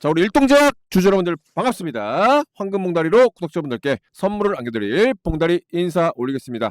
자, 우리 일동제약 주주 여러분들 반갑습니다. 황금봉다리로 구독자분들께 선물을 안겨드릴 봉다리 인사 올리겠습니다.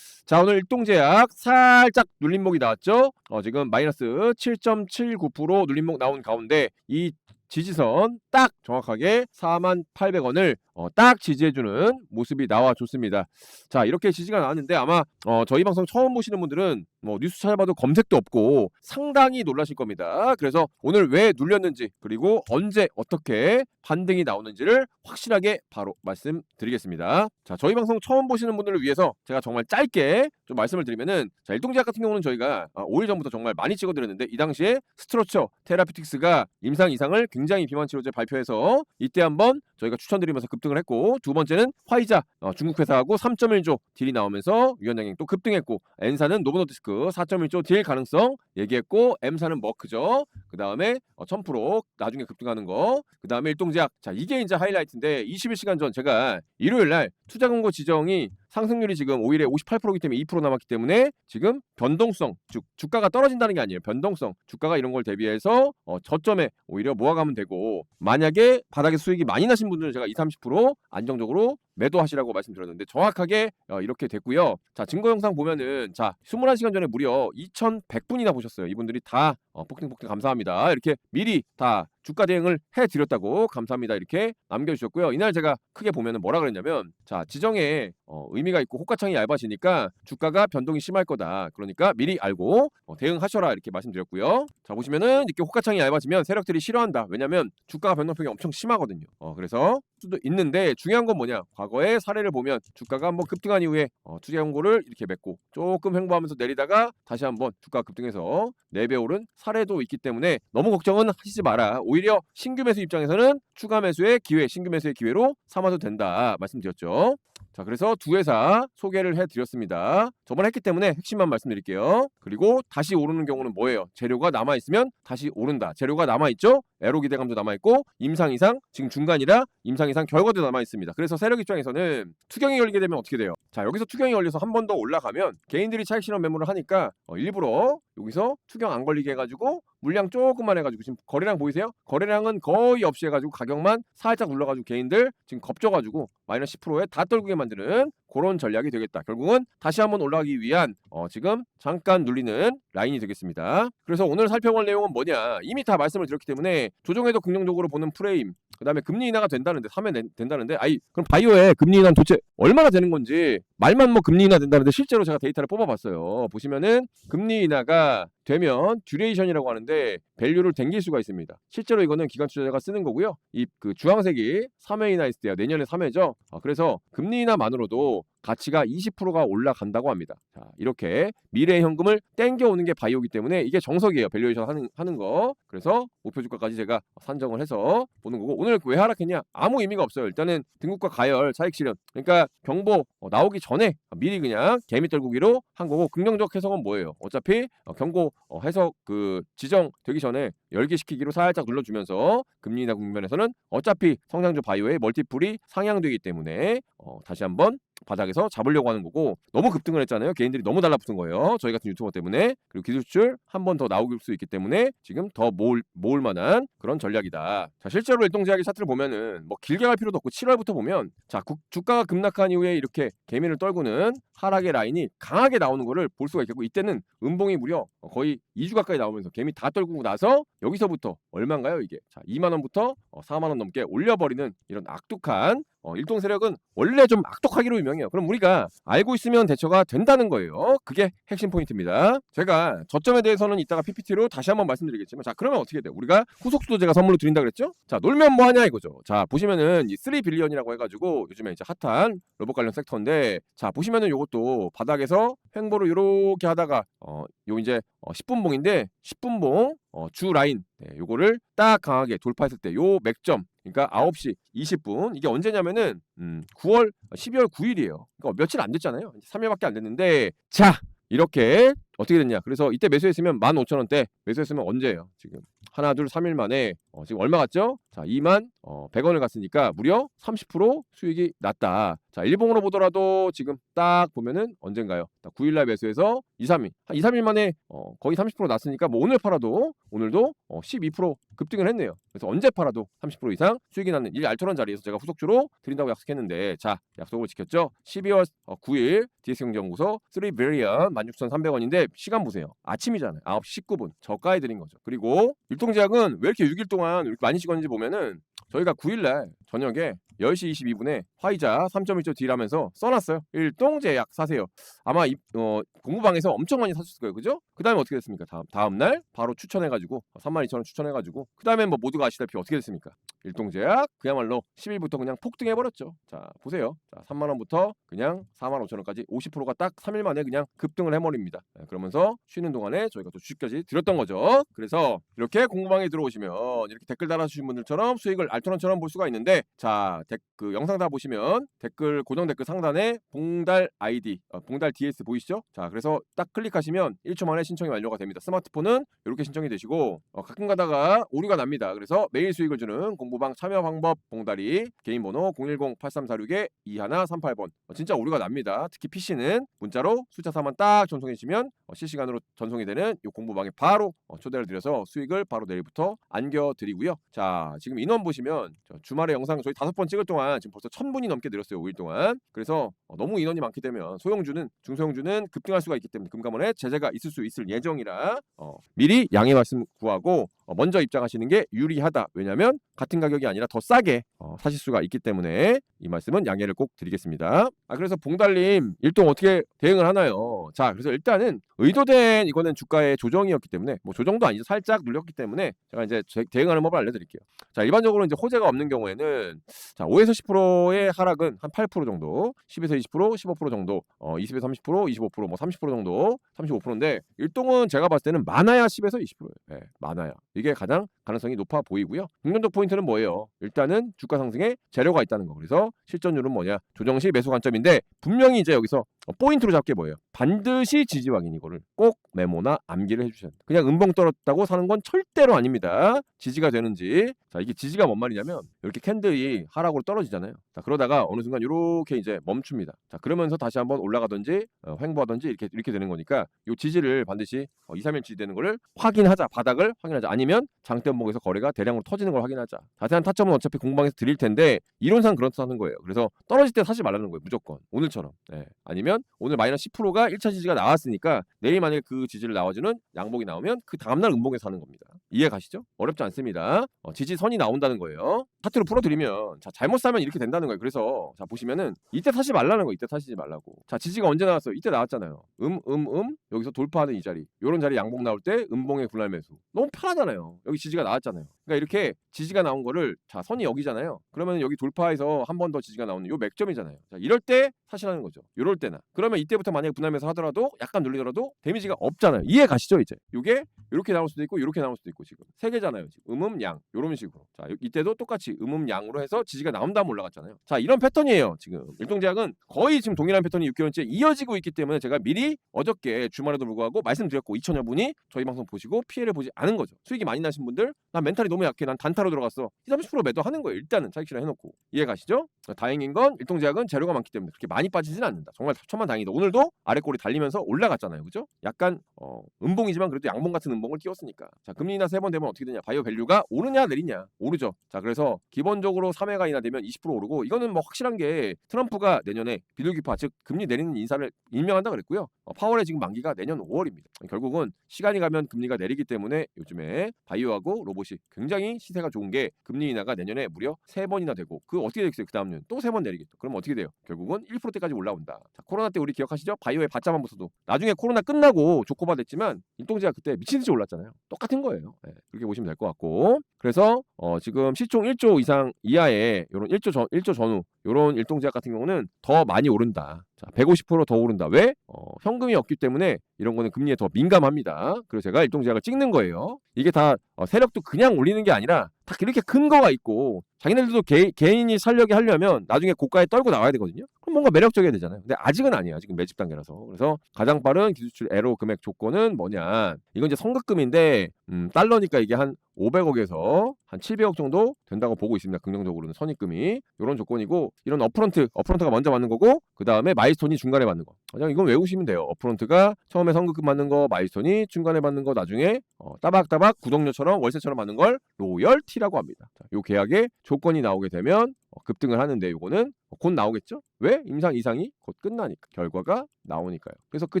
자, 오늘 일동제약 살짝 눌림목이 나왔죠? 어, 지금 마이너스 7.79% 눌림목 나온 가운데 이 지지선 딱 정확하게 48,800원을 어, 딱 지지해주는 모습이 나와줬습니다. 자 이렇게 지지가 나왔는데 아마 어, 저희 방송 처음 보시는 분들은 뭐 뉴스 찾아봐도 검색도 없고 상당히 놀라실 겁니다. 그래서 오늘 왜 눌렸는지 그리고 언제 어떻게 반등이 나오는지를 확실하게 바로 말씀드리겠습니다. 자 저희 방송 처음 보시는 분들을 위해서 제가 정말 짧게 좀 말씀을 드리면은 자 일동제약 같은 경우는 저희가 아, 5일 전부터 정말 많이 찍어드렸는데 이 당시에 스트로처 테라피틱스가 임상 이상을 굉장히 비만 치료제 발표해서 이때 한번 저희가 추천드리면서 급 등을 했고 두 번째는 화이자 어, 중국 회사하고 3.1조 딜이 나오면서 유연양행 또 급등했고 N사는 노보노디스크 4.1조 딜 가능성 얘기했고 M사는 머크죠. 그 다음에 어, 1000% 나중에 급등하는 거. 그 다음에 일동제약. 자 이게 이제 하이라이트인데 21시간 전 제가 일요일 날 투자 공고 지정이 상승률이 지금 5일에 58%이기 때문에 2% 남았기 때문에 지금 변동성 즉 주가가 떨어진다는 게 아니에요. 변동성 주가가 이런 걸 대비해서 어, 저점에 오히려 모아가면 되고 만약에 바닥에 수익이 많이 나신 분들은 제가 20, 30% 안정적으로 매도하시라고 말씀드렸는데 정확하게 어, 이렇게 됐고요. 자 증거 영상 보면은 자 21시간 전에 무려 2,100분이나 보셨어요. 이분들이 다 어, 폭등폭등 감사합니다. 이렇게 미리 다 주가 대응을 해드렸다고 감사합니다 이렇게 남겨주셨고요. 이날 제가 크게 보면은 뭐라 그랬냐면 자 지정에 어, 의미 가 있고 호가창이 얇아지니까 주가가 변동이 심할 거다. 그러니까 미리 알고 어, 대응하셔라 이렇게 말씀드렸고요. 자 보시면은 이렇게 호가창이 얇아지면 세력들이 싫어한다. 왜냐면 주가가 변동폭이 엄청 심하거든요. 어, 그래서 수도 있는데 중요한 건 뭐냐? 과거의 사례를 보면 주가가 한번 급등한 이후에 어, 투자 연고를 이렇게 맺고 조금 횡보하면서 내리다가 다시 한번 주가 급등해서 4배 오른 사례도 있기 때문에 너무 걱정은 하시지 마라. 오히려 신규 매수 입장에서는 추가 매수의 기회, 신규 매수의 기회로 삼아도 된다 말씀드렸죠. 자, 그래서 두 회사 소개를 해드렸습니다. 저번에 했기 때문에 핵심만 말씀드릴게요. 그리고 다시 오르는 경우는 뭐예요? 재료가 남아있으면 다시 오른다. 재료가 남아있죠? 에로 기대감도 남아있고 임상 이상, 지금 중간이라 임상 이상 결과도 남아있습니다. 그래서 세력 입장에서는 투경이 걸리게 되면 어떻게 돼요? 자, 여기서 투경이 걸려서 한 번 더 올라가면 개인들이 차익 실현 매물을 하니까 어, 일부러 여기서 투경 안 걸리게 해가지고 물량 조금만 해가지고 지금 거래량 보이세요? 거래량은 거의 없이 해가지고 가격만 살짝 눌러가지고 개인들 지금 겁줘가지고 마이너스 10%에 다 떨구게 만드는 그런 전략이 되겠다. 결국은 다시 한번 올라가기 위한 어, 지금 잠깐 눌리는 라인이 되겠습니다. 그래서 오늘 살펴볼 내용은 뭐냐? 이미 다 말씀을 드렸기 때문에 조정에도 긍정적으로 보는 프레임, 그 다음에 금리 인하가 된다는데 사면 된다는데 아이 그럼 바이오에 금리 인하는 도대체 얼마나 되는 건지 말만 뭐 금리 인하 된다는데 실제로 제가 데이터를 뽑아봤어요. 보시면은 금리 인하가 되면 듀레이션이라고 하는데 밸류를 댕길 수가 있습니다. 실제로 이거는 기관 투자자가 쓰는 거고요. 이 그 주황색이 3회 인하 있을 때요. 내년에 3회죠. 어, 그래서 금리 인하만으로도 가치가 20%가 올라간다고 합니다. 자, 이렇게 미래 현금을 땡겨오는 게 바이오기 때문에 이게 정석이에요. 밸류에이션 하는, 하는 거. 그래서 목표 주가까지 제가 산정을 해서 보는 거고 오늘 왜 하락했냐? 아무 의미가 없어요. 일단은 등급과 가열, 차익 실현. 그러니까 경보 어, 나오기 전에 미리 그냥 개미 떨구기로 한 거고 긍정적 해석은 뭐예요? 어차피 어, 경고 어, 해석 그 지정 되기 전에 열기시키기로 살짝 눌러주면서 금리 인하 국면에서는 어차피 성장주 바이오의 멀티플이 상향되기 때문에 어, 다시 한번 바닥에서 잡으려고 하는 거고 너무 급등을 했잖아요. 개인들이 너무 달라붙은 거예요. 저희 같은 유튜버 때문에 그리고 기술 수출 한 번 더 나올 수 있기 때문에 지금 더 모을, 모을 만한 그런 전략이다. 자 실제로 일동제약의 차트를 보면은 뭐 길게 갈 필요도 없고 7월부터 보면 자 국, 주가가 급락한 이후에 이렇게 개미를 떨구는 하락의 라인이 강하게 나오는 거를 볼 수가 있겠고 이때는 음봉이 무려 거의 2주 가까이 나오면서 개미 다 떨구고 나서 여기서부터 얼마인가요 이게 자 2만 원부터 4만 원 넘게 올려버리는 이런 악독한 어, 일동 세력은 원래 좀 악독하기로 유명해요. 그럼 우리가 알고 있으면 대처가 된다는 거예요. 그게 핵심 포인트입니다. 제가 저점에 대해서는 이따가 PPT로 다시 한번 말씀드리겠지만 자 그러면 어떻게 돼요? 우리가 후속수도 제가 선물로 드린다 그랬죠? 자 놀면 뭐하냐 이거죠. 자 보시면은 이 3 빌리언이라고 해가지고 요즘에 이제 핫한 로봇 관련 섹터인데 자 보시면은 요것도 바닥에서 횡보를 이렇게 하다가 어, 요 이제 어, 10분봉인데 10분봉 어, 주 라인 네, 요거를 딱 강하게 돌파했을 때 요 맥점 그러니까 9시 20분 이게 언제냐면은 음, 9월 12월 9일이에요. 그러니까 며칠 안 됐잖아요. 3일밖에 안 됐는데 자 이렇게 어떻게 됐냐? 그래서 이때 매수했으면 15,000원대 매수했으면 언제예요? 지금 하나 둘 3일 만에 어, 지금 얼마 갔죠? 자, 2만 어, 100원을 갔으니까 무려 30% 수익이 났다. 자, 일봉으로 보더라도 지금 딱 보면은 언젠가요? 9일날 매수해서 2, 3일. 한 2, 3일 만에 어, 거의 30% 났으니까 뭐 오늘 팔아도 오늘도 어, 12% 급등을 했네요. 그래서 언제 팔아도 30% 이상 수익이 나는 이 알토란 자리에서 제가 후속주로 드린다고 약속했는데 자, 약속을 지켰죠? 12월 어, 9일 DS경제연구소 3빌리언 16,300원인데 시간 보세요. 아침이잖아요. 9시 19분. 저가에 드린 거죠. 그리고 율동제약은 왜 이렇게 6일 동안 이렇게 많이 찍었는지 보면은 저희가 9일날 저녁에 10시 22분에 화이자 3.1조 딜하면서 써놨어요. 일동제 약 사세요. 아마 이, 어, 공부방에서 엄청 많이 사셨을 거예요. 그죠? 그 다음에 어떻게 됐습니까? 다음, 다음 날 바로 추천해가지고 32,000원 추천해가지고 그 다음에 뭐 모두가 아시다시피 어떻게 됐습니까? 일동제약 그야말로 10일부터 그냥 폭등해버렸죠. 자 보세요. 자 3만원부터 그냥 4만 5천원까지 50%가 딱 3일 만에 그냥 급등을 해버립니다. 네, 그러면서 쉬는 동안에 저희가 또 주식까지 드렸던 거죠. 그래서 이렇게 공부방에 들어오시면 이렇게 댓글 달아주신 분들처럼 수익을 알토란처럼 볼 수가 있는데 자 댓, 그 영상 다 보시면 댓글 고정 댓글 상단에 봉달 아이디 어, 봉달 DS 보이시죠? 자 그래서 딱 클릭하시면 1초 만에 신청이 완료가 됩니다. 스마트폰은 이렇게 신청이 되시고 어, 가끔 가다가 오류가 납니다. 그래서 매일 수익을 주는 공부방 참여 방법 봉다리 개인 번호 010-8346에 2138번 어, 진짜 오류가 납니다. 특히 PC는 문자로 숫자 4만 딱 전송해 주시면 어, 실시간으로 전송이 되는 이 공부방에 바로 어, 초대를 드려서 수익을 바로 내일부터 안겨 드리고요. 자 지금 인원 보시면 저 주말에 영상 저희 다섯 번 찍을 동안 지금 벌써 천 분이 넘게 늘었어요 5일 동안. 그래서 어, 너무 인원이 많기 때문에 소형주는 중소형주는 급등할 수가 있기 때문에 금감원에 제재가 있을 수 있을 예정이라 어, 미리 양해 말씀 구하고 어, 먼저 입장하시는 게 유리하다. 왜냐하면 같은 가격이 아니라 더 싸게 어, 사실 수가 있기 때문에 이 말씀은 양해를 꼭 드리겠습니다. 아 그래서 봉달님 일동 어떻게 대응을 하나요? 자 그래서 일단은 의도된 이거는 주가의 조정이었기 때문에 뭐 조정도 아니죠 살짝 눌렸기 때문에 제가 이제 제- 대응하는 법을 알려드릴게요. 자 일반적으로 이제 호재가 없는 경우에는 자 5에서 10%의 하락은 한 8% 정도, 10에서 20%, 15% 정도, 어 20에서 30%, 25%, 뭐30% 정도, 35%인데 일동은 제가 봤을 때는 많아야 10에서 20%예요. 예, 많아야. 이게 가장 가능성이 높아 보이고요. 긍정적 포인트는 뭐예요? 일단은 주가 상승에 재료가 있다는 거. 그래서 실전율은 뭐냐? 조정 시 매수 관점인데 분명히 이제 여기서 어, 포인트로 잡게 뭐예요? 반드시 지지 확인 이거를 꼭 메모나 암기를 해주셔야 돼요. 그냥 음봉 떨었다고 사는 건 절대로 아닙니다. 지지가 되는지. 자 이게 지지가 뭔 말이냐면 이렇게 캔들이 하락으로 떨어지잖아요. 자 그러다가 어느 순간 이렇게 이제 멈춥니다. 자 그러면서 다시 한번 올라가든지 어, 횡보하든지 이렇게 이렇게 되는 거니까 이 지지를 반드시 어, 2, 3일 지지되는 거를 확인하자. 바닥을 확인하자. 아니면 장대목에서 거래가 대량으로 터지는 걸 확인하자. 자세한 타점은 어차피 공방에서 드릴 텐데 이론상 그렇다는 거예요. 그래서 떨어질 때 사지 말라는 거예요. 무조건 오늘처럼. 예. 아니면 오늘 마이너스 10%가 1차 지지가 나왔으니까 내일 만약에 그 지지를 나와주는 양봉이 나오면 그 다음날 음봉에서 사는 겁니다. 이해 가시죠? 어렵지 않습니다. 어, 지지선이 나온다는 거예요. 차트로 풀어드리면 자 잘못 사면 이렇게 된다는 거예요. 그래서 자 보시면은 이때 사지 말라는 거 이때 사시지 말라고. 자 지지가 언제 나왔어요? 이때 나왔잖아요. 음 음 음 여기서 돌파하는 이 자리. 요런 자리 양봉 나올 때 음봉의 분할 매수. 너무 편하잖아요. 여기 지지가 나왔잖아요. 그러니까 이렇게 지지가 나온 거를 자 선이 여기잖아요. 그러면 여기 돌파해서 한 번 더 지지가 나오는 요 맥점이잖아요. 자 이럴 때 사시라는 거죠. 요럴 때나. 그러면 이때부터 만약에 분할 매수 하더라도 약간 눌리더라도 데미지가 없잖아요. 이해 가시죠 이제? 요게 이렇게 나올 수도 있고 이렇게 나올 수도 있고 지금 세 개잖아요. 지금 음음 양 요런 식으로. 자 요- 이때도 똑같이 음음 양으로 해서 지지가 나온 다음 올라갔잖아요. 자 이런 패턴이에요. 지금 일동제약은 거의 지금 동일한 패턴이 6개월째 이어지고 있기 때문에 제가 미리 어저께 주말에도 불구하고 말씀드렸고 2천여 분이 저희 방송 보시고 피해를 보지 않은 거죠. 수익이 많이 나신 분들 난 멘탈이 너무 약해 난 단타로 들어갔어 20, 30% 매도하는 거예요. 일단은 차익 실현 해놓고 이해 가시죠? 다행인 건 일동제약은 재료가 많기 때문에 그렇게 많이 빠지진 않는다. 정말 천만 다행이다. 오늘도 아래 꼬리 달리면서 올라갔잖아요. 그죠? 약간 어, 음봉이지만 그래도 양봉 같은 음봉을 띄웠으니까. 자, 금리 인하 세 번 되면 어떻게 되냐? 바이오 밸류가 오르냐 내리냐? 오르죠. 자, 그래서 기본적으로 3회가 인하되면 20% 오르고 이거는 뭐 확실한 게 트럼프가 내년에 비둘기파 즉 금리 내리는 인사를 임명한다 그랬고요. 어, 파월의 지금 만기가 내년 5월입니다. 결국은 시간이 가면 금리가 내리기 때문에 요즘에 바이오하고 로봇이 굉장히 시세가 좋은 게 금리 인하가 내년에 무려 세 번이나 되고 그 어떻게 되겠어요? 그 다음년 또세번 내리겠죠. 그럼 어떻게 돼요? 결국은 1%대까지 올라온다. 자, 코로나 때 우리 기억하시죠? 바이오의 바자만 붙어도 나중에 코로나 끝나고 조코바 됐지만 인동제가 그때 미친 듯이 올랐잖아요. 똑같은 거예요. 예, 그렇게 보시면 될 것 같고 그래서 어, 지금 시총 1조 이상 이하의 이런 1조 전 1조 전후 이런 일동제약 같은 경우는 더 많이 오른다. 자, 150%더 오른다. 왜? 어, 현금이 없기 때문에 이런 거는 금리에 더 민감합니다. 그래서 제가 일동제약을 찍는 거예요. 이게 다 어, 세력도 그냥 올리는 게 아니라 딱 이렇게 근거가 있고 자기네들도 개, 개인이 살려게 하려면 나중에 고가에 떨고 나와야 되거든요. 그럼 뭔가 매력적이어야 되잖아요. 근데 아직은 아니에요. 아직은 매집 단계라서. 그래서 가장 빠른 기술출 에로 금액 조건은 뭐냐? 이건 이제 성급금인데 음, 달러니까 이게 한 500억에서 한 700억 정도 된다고 보고 있습니다. 긍정적으로는 선입금이 이런 조건이고 이런 어프런트 어프런트가 먼저 받는 거고 그 다음에 마이스톤이 중간에 받는 거. 그냥 이건 외우시면 돼요. 어프런트가 처음에 선급금 받는 거, 마이스톤이 중간에 받는 거, 나중에 어, 따박따박 구독료처럼 월세처럼 받는 걸 로열티라고 합니다. 자, 요 계약에 조 건이 나오게 되면 어, 급등을 하는데 요거는 곧 나오겠죠? 왜? 임상 이상이 곧 끝나니까 결과가 나오니까요. 그래서 그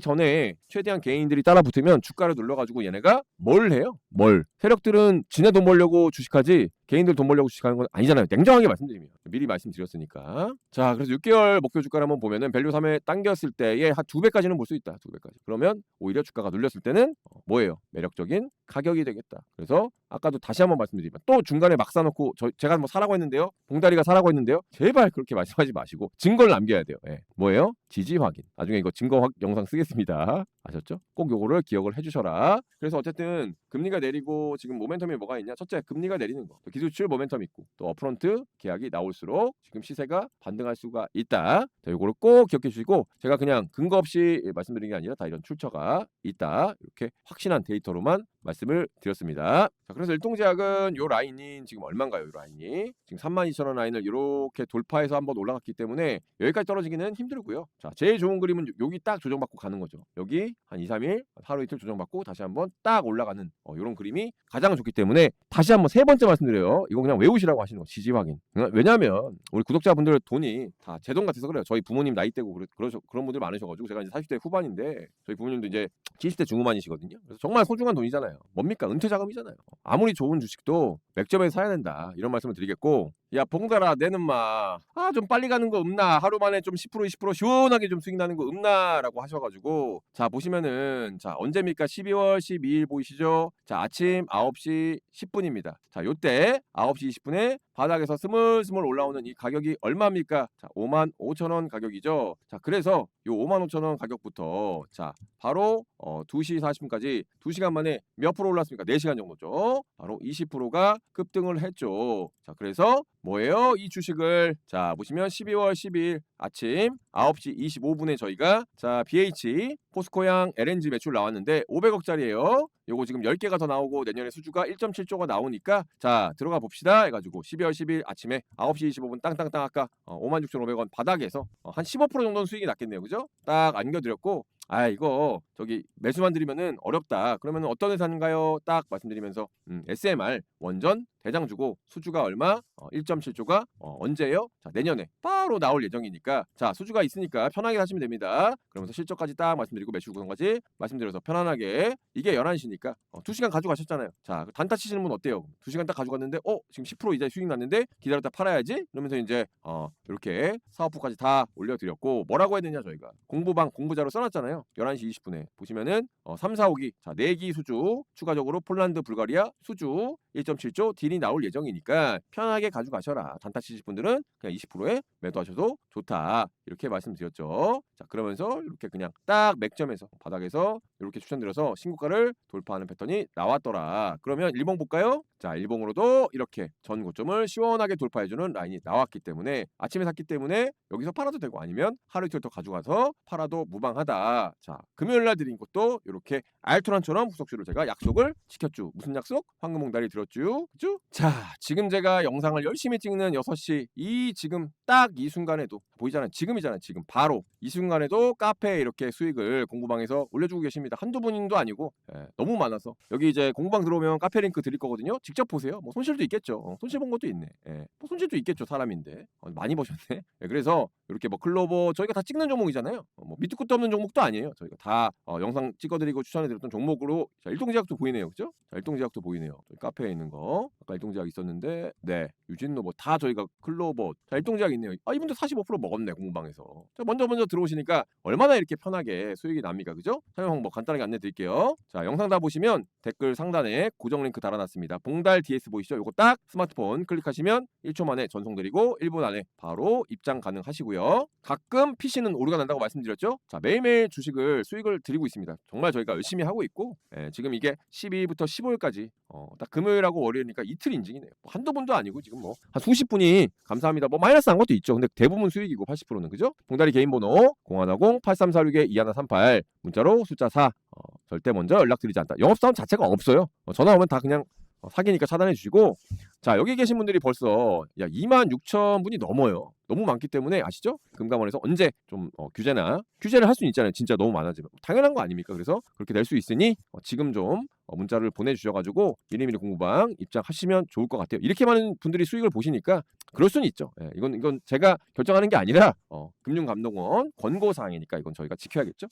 전에 최대한 개인들이 따라 붙으면 주가를 눌러가지고 얘네가 뭘 해요? 뭘? 세력들은 지네 돈 벌려고 주식하지 개인들 돈 벌려고 주식하는 건 아니잖아요. 냉정하게 말씀드리면 미리 말씀드렸으니까. 자, 그래서 6개월 목표 주가를 한번 보면은 밸류 3에 당겼을 때에 한 두 배까지는 볼 수 있다. 두 배까지. 그러면 오히려 주가가 눌렸을 때는 어, 뭐예요? 매력적인 가격이 되겠다. 그래서 아까도 다시 한번 말씀드리면 또 중간에 막 사놓고 저, 제가 뭐 사라고 했는데요. 봉다리가 사라고 했는데요. 제발 그렇게 말씀하 지 마시고 증거를 남겨야 돼요. 예. 뭐예요? 지지 확인. 나중에 이거 증거 확 영상 쓰겠습니다. 아셨죠? 꼭 요거를 기억을 해주셔라. 그래서 어쨌든 금리가 내리고 지금 모멘텀이 뭐가 있냐? 첫째, 금리가 내리는 거. 또 기술출 모멘텀 있고 또 어프런트 계약이 나올수록 지금 시세가 반등할 수가 있다. 자, 요거를 꼭 기억해 주시고 제가 그냥 근거 없이 말씀드린 게 아니라 다 이런 출처가 있다. 이렇게 확신한 데이터로만 말씀을 드렸습니다. 자, 그래서 일동제약은 요 라인이 지금 얼마인가요? 요 라인이 지금 32,000원 라인을 이렇게 돌파해서 한번 올라갔기 때문에 여기까지 떨어지기는 힘들고요. 자, 제일 좋은 그림은 요- 여기 딱 조정받고 가는 거죠. 여기 한 2, 3일, 하루 이틀 조정받고 다시 한번 딱 올라가는 어, 이런 그림이 가장 좋기 때문에 다시 한번 세 번째 말씀드려요. 이거 그냥 외우시라고 하시는 거 지지 확인. 어, 왜냐하면 우리 구독자분들 돈이 다 제 돈 같아서 그래요. 저희 부모님 나이 때고 그러, 그러셔, 그런 분들 많으셔가지고 제가 이제 40대 후반인데 저희 부모님도 이제 70대 중후반이시거든요. 그래서 정말 소중한 돈이잖아요. 뭡니까? 은퇴 자금이잖아요. 아무리 좋은 주식도 맥점에서 사야 된다. 이런 말씀을 드리겠고 야 봉달아 내는 마아좀 빨리 가는 거 없나? 하루 만에 좀 10% 20% 시원하게 좀 수익 나는 거 없나라고 하셔가지고 자 보시면은 자 언제입니까? 12월 12일 보이시죠? 자 아침 9시 10분입니다. 자 요때 9시 20분에 바닥에서 스물스물 올라오는 이 가격이 얼마입니까? 자 5만 5천 원 가격이죠? 자 그래서 요 5만 5천 원 가격부터 자 바로 어 2시 40분까지 2시간 만에 몇 프로 올랐습니까? 4시간 정도죠? 바로 20%가 급등을 했죠 자 그래서 뭐예요? 이 주식을 자 보시면 12월 12일 아침 9시 25분에 저희가 자 BH 포스코양 LNG 매출 나왔는데 500억짜리예요. 요거 지금 10개가 더 나오고 내년에 수주가 1.7조가 나오니까 자 들어가 봅시다 해 가지고 12월 10일 아침에 9시 25분 땅땅땅 아까 어, 56,500원 바닥에서 어, 한15% 정도는 수익이 났겠네요. 그죠? 딱 안겨 드렸고 아 이거 저기 매수만 드리면은 어렵다. 그러면 어떤 회사인가요? 딱 말씀드리면서 음, SMR 원전 대장 주고 수주가 얼마? 어, 1.7조가 어, 언제요? 자 내년에 바로 나올 예정이니까 자 수주가 있으니까 편하게 하시면 됩니다. 그러면서 실적까지 딱 말씀드리고 매출 구성까지 말씀드려서 편안하게 이게 11시니까 어, 2시간 가져가셨잖아요. 자 단타 치시는 분 어때요? 2시간 딱 가져갔는데 어 지금 10% 이자 수익 났는데 기다렸다 팔아야지? 이러면서 이제 어, 이렇게 사업부까지 다 올려드렸고 뭐라고 되냐 저희가 공부방 공부자로 써놨잖아요. 11시 20분에 보시면은 어, 3, 4, 5기 자 4기 수주 추가적으로 폴란드 불가리아 수주 1.7조 딜이 나올 예정이니까 편하게 가져가셔라. 단타 치실 분들은 그냥 20%에 매도하셔도 좋다. 이렇게 말씀드렸죠. 자 그러면서 이렇게 그냥 딱 맥점에서 바닥에서 이렇게 추천드려서 신고가를 돌파하는 패턴이 나왔더라. 그러면 일봉 볼까요? 자 일봉으로도 이렇게 전 고점을 시원하게 돌파해주는 라인이 나왔기 때문에 아침에 샀기 때문에 여기서 팔아도 되고 아니면 하루 이틀 더 가져가서 팔아도 무방하다. 자 금요일 날 드린 것도 이렇게 알토란처럼 후속주를 제가 약속을 지켰죠. 무슨 약속? 황금봉다리 들었죠. 그죠? 자 지금 제가 영상을 열심히 찍는 6시 이 지금 딱 이 순간에도 보이잖아요. 지금이잖아요. 지금 바로 이 순간에도 카페에 이렇게 수익을 공부방에서 올려주고 계십니다. 한두 분도 아니고 예, 너무 많아서 여기 이제 공부방 들어오면 카페 링크 드릴 거거든요. 직접 보세요. 뭐 손실도 있겠죠. 어, 손실 본 것도 있네. 예, 뭐 손실도 있겠죠. 사람인데 어, 많이 보셨네. 예, 그래서 이렇게 뭐 클로버 저희가 다 찍는 종목이잖아요. 어, 뭐 밑도 끝도 없는 종목도 아니에요. 저희가 다 어, 영상 찍어드리고 추천해드렸던 종목으로 자, 일동제약도 보이네요. 그죠? 자, 일동제약도 보이네요. 저희 카페에 있는 거 아까 일동제약 있었는데 네 유진노 뭐다 저희가 클로버 자 일동제약 있네요. 아 이분도 45% 먹었네 공방에서. 자 먼저 먼저 들어오시니까 얼마나 이렇게 편하게 수익이 납니까, 그죠? 사용 방법 간단하게 안내 드릴게요. 자, 영상 다 보시면 댓글 상단에 고정 링크 달아놨습니다. 봉달 DS 보이시죠? 요거 딱 스마트폰 클릭하시면 1초 만에 전송드리고 1분 안에 바로 입장 가능하시고요. 가끔 PC는 오류가 난다고 말씀드렸죠? 자, 매일매일 주식을 수익을 드리고 있습니다. 정말 저희가 열심히 하고 있고 예, 지금 이게 12일부터 15일까지 어, 딱 금요일하고 월요일이니까 이틀 인증이네요. 뭐 한두 분도 아니고 지금 뭐 한 수십 분이 감사합니다. 뭐 마이너스 한 것도 있죠. 근데 대부분 수익이고 80%는 그죠? 봉다리 개인 번호 010 8346에 2138 문자로 숫자 4 어, 절대 먼저 연락드리지 않다. 영업사원 자체가 없어요. 어, 전화 오면 다 그냥 어, 사기니까 차단해 주시고 자 여기 계신 분들이 벌써 야 2만 6천 분이 넘어요. 너무 많기 때문에 아시죠? 금감원에서 언제 좀 어, 규제나 규제를 할 수는 있잖아요. 진짜 너무 많아지면 당연한 거 아닙니까? 그래서 그렇게 될 수 있으니 어, 지금 좀 어, 문자를 보내주셔가지고 미리미리 공부방 입장하시면 좋을 것 같아요. 이렇게 많은 분들이 수익을 보시니까 그럴 수는 있죠. 예, 이건 이건 제가 결정하는 게 아니라 어, 금융감독원 권고 사항이니까 이건 저희가 지켜야겠죠.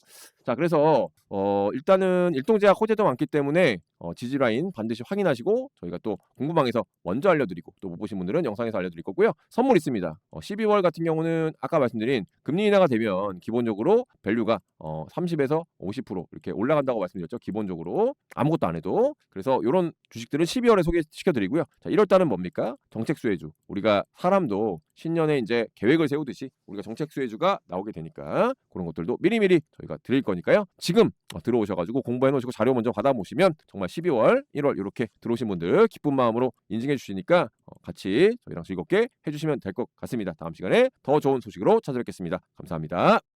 자, 그래서 어, 일단은 일동제약 호재도 많기 때문에 어, 지지라인 반드시 확인하시고 저희가 또 공부방에서 먼저 알려드리고 또 못 보신 분들은 영상에서 알려드릴 거고요. 선물 있습니다. 어, 12월 같은 경우는 아까 말씀드린 금리 인하가 되면 기본적으로 밸류가 어, 30에서 50% 이렇게 올라간다고 말씀드렸죠. 기본적으로 아무것도 안 해도 그래서 이런 주식들은 12월에 소개시켜드리고요. 자, 1월 달은 뭡니까? 정책 수혜주. 우리가 사람도 신년에 이제 계획을 세우듯이 우리가 정책 수혜주가 나오게 되니까 그런 것들도 미리미리 저희가 드릴 거니까요. 지금 어, 들어오셔가지고 공부해 놓으시고 자료 먼저 받아 보시면 정말 12월, 1월 이렇게 들어오신 분들 기쁜 마음으로 인증해 주시니까 어, 같이 저희랑 즐겁게 해주시면 될 것 같습니다. 다음 시간에 더 좋은 소식으로 찾아뵙겠습니다. 감사합니다.